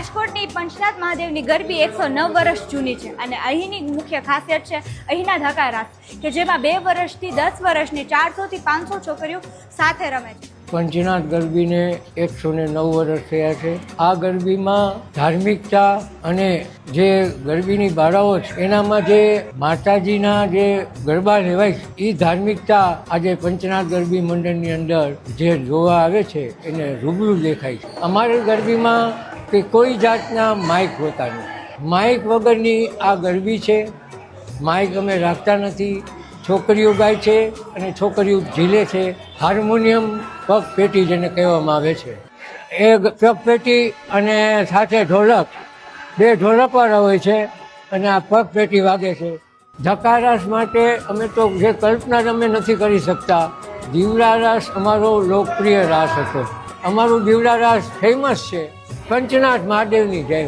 અહીંની પંચનાથ મહાદેવની ગરબી એકસો નવ વર્ષ જૂની છે અને અહીંની મુખ્ય ખાસિયત છે અહીંના ધક્કા રાસ, કે જેમાં બે વર્ષથી દસ વર્ષની ચારસોથી પાંચસો છોકરીઓ સાથે રમે છે. પંચનાથ ગરબીને એકસો ને નવ વર્ષ થયા છે. આ ગરબીમાં ધાર્મિકતા અને જે ગરબીની બાળાઓ છે, એનામાં જે માતાજીના જે ગરબા લેવાય છે એ ધાર્મિકતા આજે પંચનાથ ગરબી મંડળની અંદર જે જોવા આવે છે, એને રૂબરૂ દેખાય છે. અમારી ગરબીમાં કે કોઈ જાતના માઇક હોતા નથી માઇક વગરની આ ગરબી છે. માઇક અમે રાખતા નથી. છોકરીઓ ગાય છે અને છોકરીઓ ઝીલે છે. હાર્મોનિયમ પગ પેટી જેને કહેવામાં આવે છે. એ પગ પેટી અને સાથે ઢોલક, બે ઢોલકવાળા હોય છે અને આ પગ પેટી વાગે છે. ધકારાસ માટે અમે તો જે કલ્પના અમે નથી કરી શકતા. દીવડા રાસ અમારો લોકપ્રિય રાસ હતો. અમારું દીવડા રાસ ફેમસ છે. પંચનાથ મહાદેવની જય.